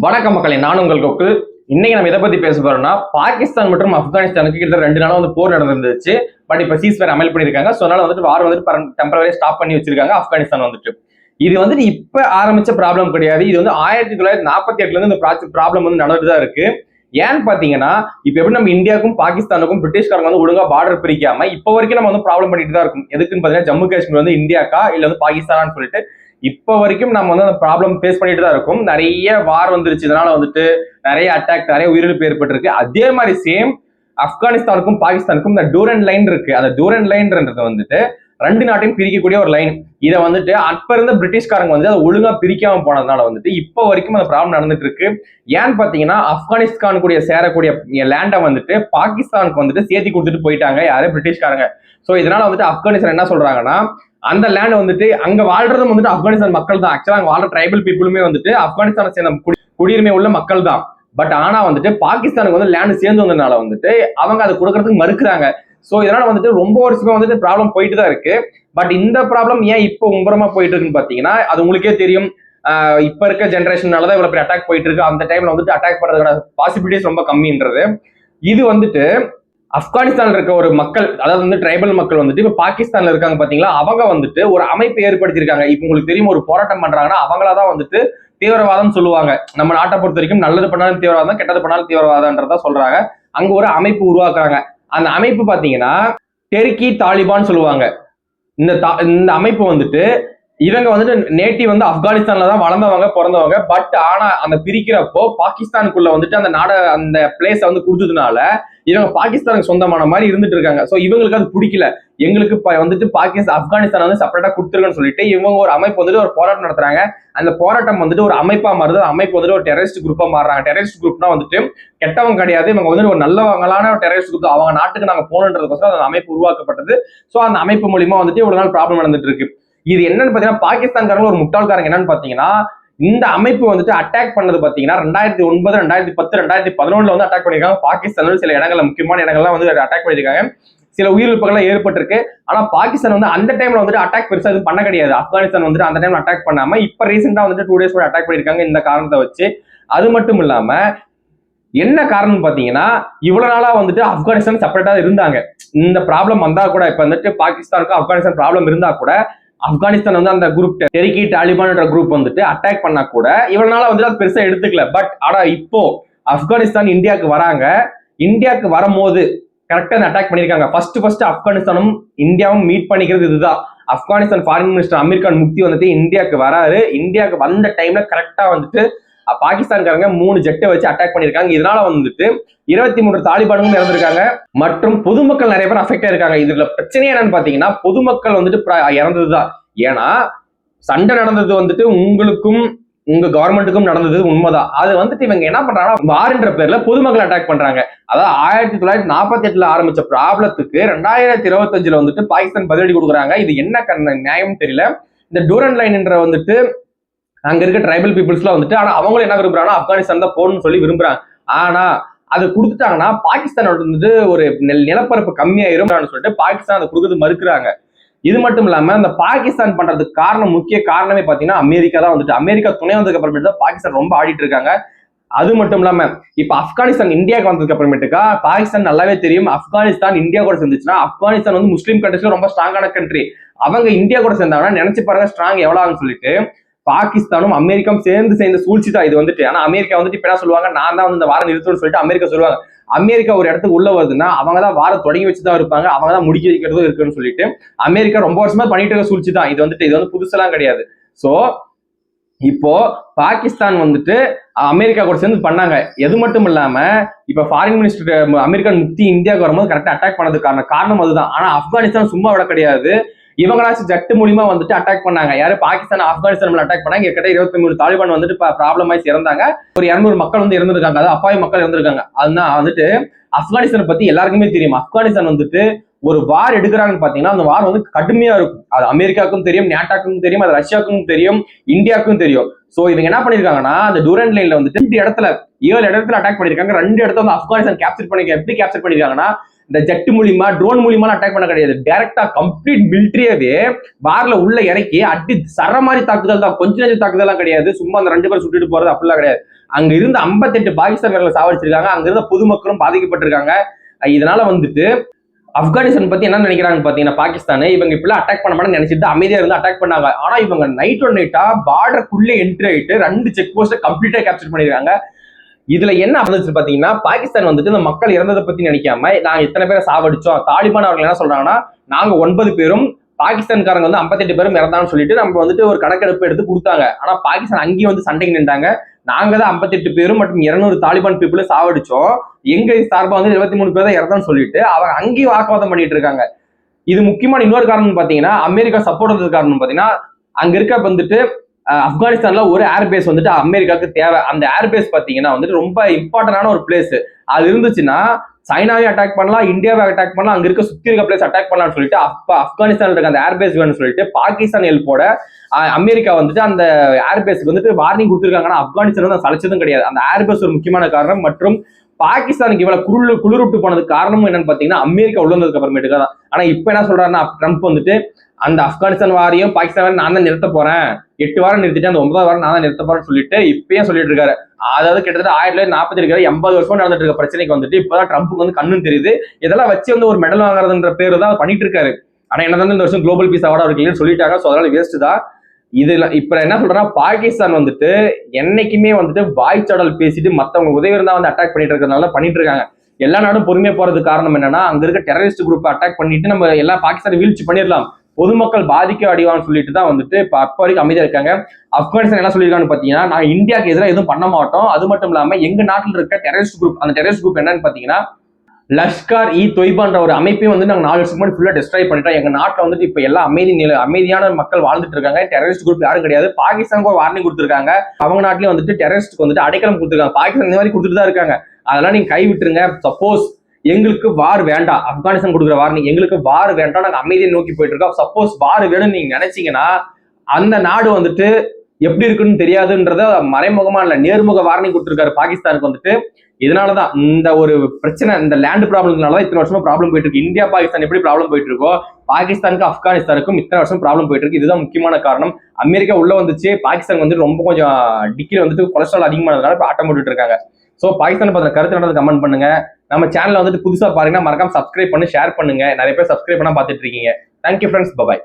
வணக்க மக்களை நான் உங்கள் கொக்கு இன்னைக்கு நம்ம எதை பத்தி பேச போறோம்னா பாகிஸ்தான் மற்றும் ஆப்கானிஸ்தானுக்கு கிட்டத்தட்ட ரெண்டு நாள் வந்து போர் நடந்துருந்துச்சு. பட் இப்ப சீஸ் வேற அமல் பண்ணிருக்காங்க. ஸோ அதனால வந்துட்டு வார் வந்துட்டு டெம்பரரி ஸ்டாப் பண்ணி வச்சிருக்காங்க ஆப்கானிஸ்தான் வந்துட்டு. இது வந்துட்டு இப்ப ஆரம்பிச்ச ப்ராப்ளம் கிடையாது. இது வந்து ஆயிரத்தி தொள்ளாயிரத்தி நாற்பத்தி எட்டுல இருந்து இந்த ப்ராப்ளம் வந்து நடந்துட்டு தான் இருக்கு. ஏன்னு பாத்தீங்கன்னா இப்ப எப்படி நம்ம இந்தியாவுக்கும் பாகிஸ்தானுக்கும் பிரிட்டிஷ்காரங்க வந்து ஒழுங்கா பார்டர் பிரிக்காம இப்போ வரைக்கும் நம்ம வந்து ப்ராப்ளம் பண்ணிட்டு தான் இருக்கும். எதுக்குன்னு பாத்தீங்கன்னா ஜம்மு காஷ்மீர் வந்து இந்தியாக்கா இல்ல வந்து பாகிஸ்தானான்னு சொல்லிட்டு இப்போ வரைக்கும் நம்ம வந்து அந்த ப்ராப்ளம் ஃபேஸ் பண்ணிட்டு தான் இருக்கும். நிறைய வார் வந்துருச்சு. இதனால வந்துட்டு நிறைய அட்டாக் நிறைய உயிரிழப்பு ஏற்பட்டிருக்கு. அதே மாதிரி சேம் ஆப்கானிஸ்தானுக்கும் பாகிஸ்தானுக்கும் இந்த டூரன் லைன் இருக்கு. அந்த டூரன் லைன்ன்றது வந்துட்டு ரெண்டு நாட்டையும் பிரிக்கக்கூடிய ஒரு லைன் இதை வந்துட்டு அப்ப இருந்த பிரிட்டிஷ்காரங்க வந்து அதை ஒழுங்கா பிரிக்காம போனதுனால வந்துட்டு இப்போ வரைக்கும் அந்த ப்ராப்ளம் நடந்துட்டு இருக்கு. ஏன்னு பாத்தீங்கன்னா ஆப்கானிஸ்தான் சேரக்கூடிய லேண்டை வந்துட்டு பாகிஸ்தானுக்கு வந்துட்டு சேர்த்தி கொடுத்துட்டு போயிட்டாங்க யாரு? பிரிட்டிஷ்காரங்க. ஸோ இதனால வந்துட்டு ஆப்கானிஸ்தான் என்ன சொல்றாங்கன்னா அந்த லேண்ட் வந்துட்டு அங்க வாழ்றதும் வந்துட்டு ஆப்கானிஸ்தான் மக்கள் தான் ஆக்சுவலா அங்க வாழ்ற ட்ரைபல் பீப்புளுமே வந்துட்டு ஆப்கானிஸ்தானை சேர்ந்த குடியுரிமை உள்ள மக்கள் தான் பட் ஆனா வந்துட்டு பாகிஸ்தானுக்கு வந்து லேண்ட் சேர்ந்து வந்ததுனால வந்துட்டு அவங்க அதை கொடுக்கறதுக்கு மறுக்கிறாங்க. சோ இதனால வந்துட்டு ரொம்ப வருஷமா வந்துட்டு ப்ராப்ளம் போயிட்டு தான் இருக்கு. பட் இந்த ப்ராப்ளம் ஏன் இப்போ உம்பரமா போயிட்டு இருக்குன்னு பாத்தீங்கன்னா அது உங்களுக்கே தெரியும். இப்ப இருக்க ஜென்ரேஷனால தான் இவ்வளவு பெரிய அட்டாக் போயிட்டு இருக்கு அந்த டைம்ல வந்துட்டு அட்டாக் பண்றதுக்கான பாசிபிலிட்டிஸ் ரொம்ப கம்மின்றது. இது வந்துட்டு ஆப்கானிஸ்தான்ல இருக்க ஒரு மக்கள் அதாவது வந்து ட்ரைபல் மக்கள் வந்துட்டு இப்ப பாகிஸ்தான்ல இருக்காங்க பாத்தீங்களா? அவங்க வந்துட்டு ஒரு அமைப்பை ஏற்படுத்தியிருக்காங்க. இப்போ உங்களுக்கு தெரியும் ஒரு போராட்டம் பண்றாங்கன்னா அவங்களாதான் வந்துட்டு தீவிரவாதம் சொல்லுவாங்க. நம்ம நாட்டை பொறுத்த வரைக்கும் நல்லது பண்ணாலும் தீவிரவாதம் கெட்டது பண்ணாலும் தீவிரவாதம்ன்றதா சொல்றாங்க. அங்க ஒரு அமைப்பு உருவாக்குறாங்க. அந்த அமைப்பு பாத்தீங்கன்னா டெர்கி தாலிபான் சொல்லுவாங்க. இந்த தா- இந்த அமைப்பு வந்துட்டு இவங்க வந்துட்டு நேட்டிவ் வந்து ஆப்கானிஸ்தான்ல தான் வளர்ந்தவங்க பிறந்தவங்க. பட் ஆனா அந்த பிரிக்கிறப்போ பாகிஸ்தானுக்குள்ள வந்துட்டு அந்த நாட அந்த பிளேஸ வந்து கொடுத்ததுனால இவங்க பாகிஸ்தானுக்கு சொந்தமான மாதிரி இருந்துட்டு இருக்காங்க. சோ இவங்களுக்கு அது பிடிக்கல. எங்களுக்கு வந்துட்டு பாகிஸ்தான் ஆப்கானிஸ்தான் வந்து செப்பரேட்டா கொடுத்துருக்கன்னு சொல்லிட்டு இவங்க ஒரு அமைப்பு வந்துட்டு ஒரு போராட்டம் நடத்துறாங்க. அந்த போராட்டம் வந்துட்டு ஒரு அமைப்பா மாறுது. அமைப்பு வந்துட்டு ஒரு டெரரிஸ்ட் குரூப்பா மாறுறாங்க. டெரரிஸ்ட் குரூப்னா வந்துட்டு கெட்டவங்க கிடையாது. இவங்க வந்துட்டு ஒரு நல்லவங்களான டெரரிஸ்ட் குரூப் அவங்க நாட்டுக்கு நாங்க போகணுன்றதுக்கோசரம் அந்த அமைப்பு உருவாக்கப்பட்டது. சோ அந்த அமைப்பு மூலியமா வந்துட்டு இவ்வளவு நாள் ப்ராப்ளம் நடந்துட்டு இருக்கு. இது என்னன்னு பாத்தீங்கன்னா பாகிஸ்தான்காரங்க ஒரு முட்டாள்காரங்க என்னன்னு பாத்தீங்கன்னா இந்த அமைப்பு வந்துட்டு அட்டாக் பண்ணது பாத்தீங்கன்னா ரெண்டாயிரத்தி ஒன்பது ரெண்டாயிரத்தி பத்து ரெண்டாயிரத்தி பதினொன்றுல வந்து அட்டாக் பண்ணியிருக்காங்க. பாகிஸ்தான்ல சில இடங்கள்ல முக்கியமான இடங்கள்லாம் வந்து அட்டாக் பண்ணியிருக்காங்க. சில உயிரிழப்புகள்லாம் ஏற்பட்டிருக்கு. ஆனா பாகிஸ்தான் வந்து அந்த டைம்ல வந்துட்டு அட்டாக் பெருசா எதுவும் பண்ண கிடையாது. ஆப்கானிஸ்தான் வந்துட்டு அந்த டைம்ல அட்டாக் பண்ணாம இப்ப ரீசெண்டா வந்துட்டு டூ டேஸ் அட்டாக் பண்ணியிருக்காங்க இந்த காரணத்தை வச்சு. அது மட்டும் இல்லாம என்ன காரணம் பாத்தீங்கன்னா இவ்வளவு நாளா வந்துட்டு ஆப்கானிஸ்தான் செப்பரேட்டா இருந்தாங்க. இந்த ப்ராப்ளம் வந்தா கூட இப்ப வந்துட்டு பாகிஸ்தானுக்கும் ஆப்கானிஸ்தான் ப்ராப்ளம் இருந்தா கூட ஆப்கானிஸ்தான் வந்து அந்த குரூப் டெரிக்கி டாலிபான்ன்ற குரூப் வந்துட்டு அட்டாக் பண்ணா கூட இவ்வளவு நாளா வந்துட்டு அது பெருசா எடுத்துக்கல. பட் ஆனா இப்போ ஆப்கானிஸ்தான் இந்தியாவுக்கு வராங்க. இந்தியாவுக்கு வரும்போது கரெக்டா அந்த அட்டாக் பண்ணிருக்காங்க. ஃபர்ஸ்ட் ஃபர்ஸ்ட் ஆப்கானிஸ்தானும் இந்தியாவும் மீட் பண்ணிக்கிறது இதுதான். ஆப்கானிஸ்தான் ஃபாரின் மினிஸ்டர் அமீர் கான் முக்தி வந்துட்டு இந்தியாவுக்கு வராரு. இந்தியாவுக்கு வந்த டைம்ல கரெக்டா வந்துட்டு பாகிஸ்தான்காரங்க மூணு ஜெட்டை வச்சு அட்டாக் பண்ணிருக்காங்க இதனால வந்துட்டு இருபத்தி மூன்று தாலிபான்களும் இறந்திருக்காங்க. மற்றும் பொதுமக்கள் நிறைய பேர் அஃபெக்ட் ஆயிருக்காங்க இதுல பிரச்சனை என்னன்னு பாத்தீங்கன்னா பொதுமக்கள் வந்துட்டு இறந்ததுதான். ஏன்னா சண்டை நடந்தது வந்துட்டு உங்களுக்கும் உங்க கவர்மெண்ட்டுக்கும் நடந்தது உண்மைதான். அது வந்துட்டு இவங்க என்ன பண்றாங்கன்னா வார்ன்ற பேர்ல பொதுமக்கள் அட்டாக் பண்றாங்க. அதாவது ஆயிரத்தி தொள்ளாயிரத்தி நாற்பத்தி எட்டுல ஆரம்பிச்ச ப்ராப்ளத்துக்கு ரெண்டாயிரத்தி இருபத்தஞ்சுல வந்துட்டு பாகிஸ்தான் பதிலடி கொடுக்குறாங்க. இது என்ன கண்ண நியாயம் தெரியல. இந்த டூரன் லைன்ன்ற வந்துட்டு அங்க இருக்க ட்ரைபல் பீப்புள்ஸ்லாம் வந்துட்டு ஆனா அவங்களும் என்ன விரும்புறாங்கன்னா ஆப்கானிஸ்தான் தான் போகணும்னு சொல்லி விரும்புறாங்க. ஆனா அது கொடுத்துட்டாங்கன்னா பாகிஸ்தானோட வந்துட்டு ஒரு நெல் நிலப்பரப்பு கம்மியாயிரும் சொல்லிட்டு பாகிஸ்தான் அதை கொடுக்கறது மறுக்கிறாங்க. இது மட்டும் இல்லாம இந்த பாகிஸ்தான் பண்றதுக்கு காரணம் முக்கிய காரணமே பாத்தீங்கன்னா அமெரிக்கா தான் வந்துட்டு. அமெரிக்கா துணை வந்ததுக்கு அப்புறமேட்டு தான் பாகிஸ்தான் ரொம்ப ஆடிட்டு இருக்காங்க. அது மட்டும் இல்லாம இப்ப ஆப்கானிஸ்தான் இந்தியாவுக்கு வந்ததுக்கு அப்புறமேட்டுக்கா பாகிஸ்தான் நல்லாவே தெரியும். ஆப்கானிஸ்தான் இந்தியா கூட சேர்ந்துச்சுன்னா ஆப்கானிஸ்தான் வந்து முஸ்லீம் கண்ட்ரிஸ்ல ரொம்ப ஸ்ட்ராங்கான கண்ட்ரி அவங்க இந்தியா கூட சேர்ந்தாங்கன்னா நினைச்சு பாருங்க ஸ்ட்ராங் எவ்வளவு சொல்லிட்டு பாகிஸ்தானும் அமெரிக்காவும் சேர்ந்து சேர்ந்து சூழ்ச்சி தான் இது வந்துட்டு. ஆனா அமெரிக்கா வந்துட்டு இப்ப என்ன சொல்லுவாங்க? நான் தான் வந்து இந்த வாரம் நிறுத்தணும்னு சொல்லிட்டு அமெரிக்கா சொல்லுவாங்க. அமெரிக்கா ஒரு இடத்துக்கு உள்ள வருதுன்னா அவங்க தான் வாரம் தொடங்கி வச்சு தான் இருப்பாங்க. அவங்க தான் முடிக்க வைக்கிறதும் இருக்குன்னு சொல்லிட்டு அமெரிக்கா ரொம்ப வருஷமா பண்ணிட்டு இருக்க சூழ்ச்சி தான் இது வந்துட்டு இது வந்து புதுசெல்லாம் கிடையாது. சோ இப்போ பாகிஸ்தான் வந்துட்டு அமெரிக்கா கூட சேர்ந்து பண்ணாங்க. எது மட்டும் இல்லாம இப்ப ஃபாரின் மினிஸ்டர் அமெரிக்கன் முக்தி இந்தியாவுக்கு வரும்போது கரெக்டா அட்டாக் பண்ணதுக்கான காரணம் அதுதான். ஆனா ஆப்கானிஸ்தான் சும்மா விட கிடையாது. இவங்களாச்சும் ஜட்டு மூலியமா வந்துட்டு அட்டாக் பண்ணாங்க. யாரு பாகிஸ்தான் ஆப்கானிஸ்தான் அட்டாக் பண்ணாங்க. கிட்ட இருபத்தி மூணு தாலிபான் வந்துட்டு ப்ராப்ளம் ஆயிடுச்சு இறந்தாங்க. ஒரு இரநூறு மக்கள் வந்து இறந்திருக்காங்க. அதாவது அப்பாவி மக்கள் இறந்திருக்காங்க. அதுதான் வந்துட்டு ஆப்கானிஸ்தான் பத்தி எல்லாருக்குமே தெரியும். ஆப்கானிஸ்தான் வந்துட்டு ஒரு வார் எடுக்கிறாங்கன்னு பாத்தீங்கன்னா அந்த வார் வந்து கடுமையா இருக்கும். அது அமெரிக்காவுக்கும் தெரியும் நேட்டாக்கும் தெரியும் அது ரஷ்யாவுக்கும் தெரியும் இந்தியாவுக்கும் தெரியும். சோ இவங்க என்ன பண்ணிருக்காங்கன்னா அந்த டூரன் லைன்ல வந்துட்டு ரெண்டு இடத்துல ஏழு இடத்துல அட்டாக் பண்ணிருக்காங்க ரெண்டு இடத்துல வந்து ஆப்கானிஸ்தான் கேப்சர் பண்ணி எப்படி கேப்சர் பண்ணிருக்காங்கன்னா இந்த ஜெட் மூலியமா ட்ரோன் மூலியமா அட்டாக் பண்ண கிடையாது. டைரக்டா கம்ப்ளீட் மிலிட்ரியவே பார்ல உள்ள இறக்கி அடி சர மாதிரி தாக்குதல் தான். கொஞ்ச நேரம் தாக்குதல்லாம் கிடையாது. சும்மா அந்த ரெண்டு பேர் சுட்டுட்டு போறது அப்படிலாம் கிடையாது. அங்க இருந்த 58 பாகிஸ்தான் வீரர்களை சாவடிச்சிருக்காங்க. அங்க இருந்த பொதுமக்களும் பாதிக்கப்பட்டிருக்காங்க. இதனால வந்துட்டு ஆப்கானிஸ்தான் பத்தி என்ன நினைக்கிறாங்க பாத்தீங்கன்னா பாகிஸ்தான் இவங்க இப்பெல்லாம் அட்டாக் பண்ண மாட்டேன்னு நினைச்சிட்டு அமைதியா இருந்து அட்டாக் பண்ணாங்க. ஆனா இவங்க நைட் ஒன் நைட்டா பார்டருக்குள்ளே என்ட்ரி ஆயிட்டு ரெண்டு செக் போஸ்ட கம்ப்ளீட்டா கேப்சர் பண்ணிருக்காங்க. இதுல என்ன நடந்துச்சு பாத்தீங்கன்னா பாகிஸ்தான் வந்துட்டு இந்த மக்கள் இறந்ததை பத்தி நினைக்காம நாங்க இத்தனை பேரை சாவடிச்சோம். தாலிபான் அவர்கள் என்ன சொல்றாங்கன்னா நாங்க ஒன்பது பேரும் பாகிஸ்தான்காரங்க வந்து 58 பேரும் இறந்தான்னு சொல்லிட்டு நம்ம வந்துட்டு ஒரு கணக்கெடுப்பு எடுத்து கொடுத்தாங்க. ஆனா பாகிஸ்தான் அங்கேயும் வந்து சண்டைக்கு நின்றாங்க. நாங்க தான் 58 பேரும் மற்றும் 200 தாலிபான் பீப்புளை சாவடிச்சோம். எங்க சார்பா வந்து 23 மூணு பேர் தான் இறந்தான்னு சொல்லிட்டு அவங்க அங்கேயும் வாக்குவாதம் பண்ணிட்டு இருக்காங்க. இது முக்கியமான இன்னொரு காரணம் பாத்தீங்கன்னா அமெரிக்கா சப்போர்ட் காரணம் பாத்தீங்கன்னா அங்க இருக்க வந்துட்டு ஆப்கானிஸ்தான்ல ஒரு ஏர்பேஸ் வந்துட்டு அமெரிக்காவுக்கு தேவை. அந்த ஏர்பேஸ் பாத்தீங்கன்னா வந்துட்டு ரொம்ப இம்பார்ட்டன்டான ஒரு பிளேஸ் அது இருந்துச்சுன்னா சைனாவை அட்டாக் பண்ணலாம் இந்தியாவை அட்டாக் பண்ணலாம் அங்க இருக்க சுத்தி இருக்க பிளேஸ் அட்டாக் பண்ணலாம்னு சொல்லிட்டு அப்ப ஆப்கானிஸ்தான்ல இருக்க அந்த ஏர்பேஸ் வேணும்னு சொல்லிட்டு பாகிஸ்தான் ஹெல்ப்போட அமெரிக்கா வந்துட்டு அந்த ஏர்பேஸ்க்கு வந்துட்டு வார்னிங் கொடுத்துருக்காங்கன்னா ஆப்கானிஸ்தான் வந்து சளைச்சதும் கிடையாது. அந்த ஏர்பேஸ் ஒரு முக்கியமான காரணம். மற்றும் பாகிஸ்தானுக்கு இவ்வளவு குளிர் குளிர்விட்டு போனதுக்கு காரணமும் என்னன்னு பாத்தீங்கன்னா அமெரிக்கா உள்ள வந்ததுக்கு அப்புறமேட்டுக்கு தான். ஆனா இப்ப என்ன சொல்றாருன்னா ட்ரம்ப் வந்துட்டு அந்த ஆப்கானிஸ்தான் வாரியம் பாகிஸ்தான் வாரியம் நான் தான் நிறுத்த போறேன். எட்டு வாரம் நிறுத்திட்டு அந்த ஒன்பதாவது வாரம் நான் தான் நிறுத்த போறேன்னு சொல்லிட்டு இப்பயும் சொல்லிட்டு இருக்காரு. அதாவது கிட்டத்தட்ட ஆயிரத்தி தொள்ளாயிரத்தி நாற்பத்தி இருக்கிற எண்பது வருஷம் நடந்துட்டு இருக்க பிரச்சனைக்கு வந்துட்டு இப்பதான் ட்ரம்ப்புக்கு வந்து கண்ணும் தெரியுது. இதெல்லாம் வச்சு வந்து ஒரு மெடல் வாங்குறதுன்ற பேரு தான் பண்ணிட்டு இருக்காரு. ஆனா என்ன இந்த வருஷம் குளோபல் பீஸ் அவார்டு அவருக்கு சொல்லிட்டாங்க. ஸோ அதனால வேஸ்ட் தான். இதுல இப்ப என்ன சொல்றேன்னா பாகிஸ்தான் வந்துட்டு என்னைக்குமே வந்துட்டு வாய்ச்சாடல் பேசிட்டு மத்தவங்க உதவி இருந்தா வந்து அட்டாக் பண்ணிட்டு இருக்கிறதுனால பண்ணிட்டு இருக்காங்க. எல்லா நாடும் பொறுமையா போறதுக்கு காரணம் என்னன்னா அங்க இருக்க டெரரிஸ்ட் குரூப் அட்டாக் பண்ணிட்டு நம்ம எல்லா பாகிஸ்தான் வீழ்ச்சி பண்ணிடலாம். பொதுமக்கள் பாதிக்க அடிவான்னு சொல்லிட்டு தான் வந்துட்டு இப்போ அப்ப வரைக்கும் அமைதியா இருக்காங்க. ஆப்கானிஸ்தான் என்ன சொல்லியிருக்காங்கன்னு பாத்தீங்கன்னா நாங்க இந்தியாவுக்கு எதிராக எதுவும் பண்ண மாட்டோம். அது மட்டும் இல்லாம எங்க நாட்டில் இருக்க டெரரிஸ்ட் குரூப் அந்த டெரரிஸ்ட் குரூப் என்னன்னு பாத்தீங்கன்னா லஷ்கார் இ தொய்பான்ற ஒரு அமைப்பையும் வந்து நாங்கள் நாலு வருஷம் முன்னாடி ஃபுல்லாக டெஸ்ட்ராய் பண்ணிட்டோம். எங்கள் நாட்டில் வந்துட்டு இப்போ எல்லாம் அமைதி நில அமைதியான மக்கள் வாழ்ந்துட்டு இருக்காங்க. டெரரிஸ்ட் குரூப் யாரும் கிடையாது. பாகிஸ்தானுக்கு ஒரு வார்னிங் கொடுத்துருக்காங்க. அவங்க நாட்டிலையும் வந்துட்டு டெரரிஸ்ட்க்கு வந்துட்டு அடைக்கலம் கொடுத்துருக்காங்க. பாகிஸ்தான் இந்த மாதிரி கொடுத்துட்டு தான் இருக்காங்க. அதெல்லாம் நீங்கள் கை விட்டுருங்க. சப்போஸ் எங்களுக்கு வார் வேண்டாம். ஆப்கானிஸ்தான் கொடுக்குற வார்னிங் எங்களுக்கு வார் வேண்டாம். நாங்கள் அமைதியை நோக்கி போயிட்டு இருக்கோம். சப்போஸ் வார் வேணும்னு நீங்கள் நினைச்சீங்கன்னா அந்த நாடு வந்துட்டு எப்படி இருக்குன்னு தெரியாதுன்றத மறைமுகமா இல்ல நேர்முக வார்னிங் கொடுத்துருக்காரு பாகிஸ்தானுக்கு வந்துட்டு. இதனாலதான் இந்த ஒரு பிரச்சனை இந்த லேண்ட் ப்ராப்ளம்னால தான் இத்தனை வருஷமா ப்ராப்ளம் போயிட்டு இருக்கு இந்தியா பாகிஸ்தான் எப்படி ப்ராப்ளம் போயிட்டு இருக்கோ பாகிஸ்தானுக்கும் ஆப்கானிஸ்தானுக்கும் இத்தனை வருஷம் ப்ராப்ளம் போயிட்டு இருக்கு இதுதான் முக்கியமான காரணம். அமெரிக்கா உள்ள வந்துச்சு பாகிஸ்தான் வந்து ரொம்ப கொஞ்சம் டிக்கில வந்துட்டு கொலஸ்ட்ரால் அதிகமானதுனால இப்போ ஆட்டம் போட்டுட்டு இருக்காங்க. ஸோ பாகிஸ்தான் பத்தின கருத்து நடந்து கமெண்ட் பண்ணுங்க. நம்ம சேனல்ல வந்துட்டு புதுசா பாருங்கன்னா மறக்காம சப்ஸ்கிரைப் பண்ணி ஷேர் பண்ணுங்க. நிறைய பேர் சப்ஸ்கிரைப் பண்ணா பார்த்துட்டு இருக்கீங்க. Thank you friends bye bye